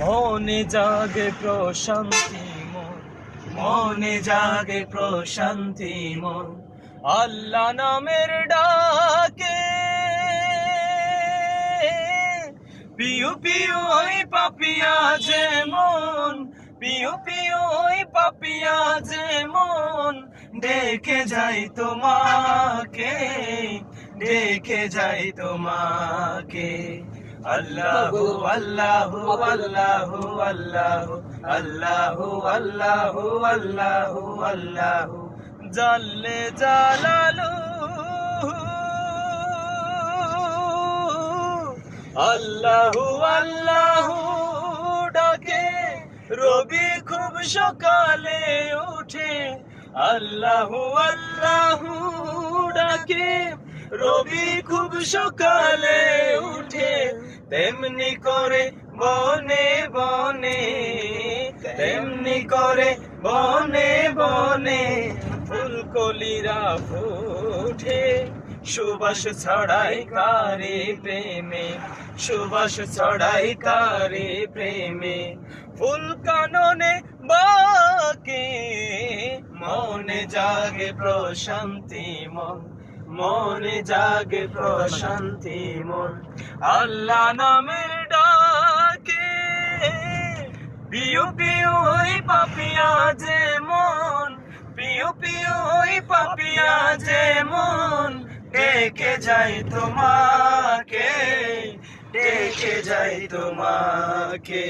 মনে জাগে প্রশান্তি মন, মনে জাগে প্রশান্তি মন। আল্লাহ নামের ডাকে পিউ পিউ ওই পাপিয়া যেমন পিউ পিউ ওই পাপিয়া যেমন ডেকে যাই তোমাকে ডেকে যাই তোমাকে। আল্লাহ জাল্লে। আল্লাহু আল্লাহু ডাকে, রবি খুব সকালে উঠে। আল্লাহু আল্লাহু ডাকে, রবি খুব সকালে তেমনি করে বনে বনে, তেমনি করে বনে বনে ফুলকলিরা ফুটে। সুবাস ছড়াই কারে প্রেমে, সুবাস ছড়াই কারে প্রেমে। ফুল কাননে বাকে, মনে জাগে প্রশান্তি, মন মনে জাগে প্রশান্তি মন। আল্লাহ নামের ডাকে পিউ পিউ ওই পাপিয়া যে মন, পিউ পিউ ওই পাপিয়া যে মন। ডেকে যাই তোমাকে, ডেকে যাই তোমাকে।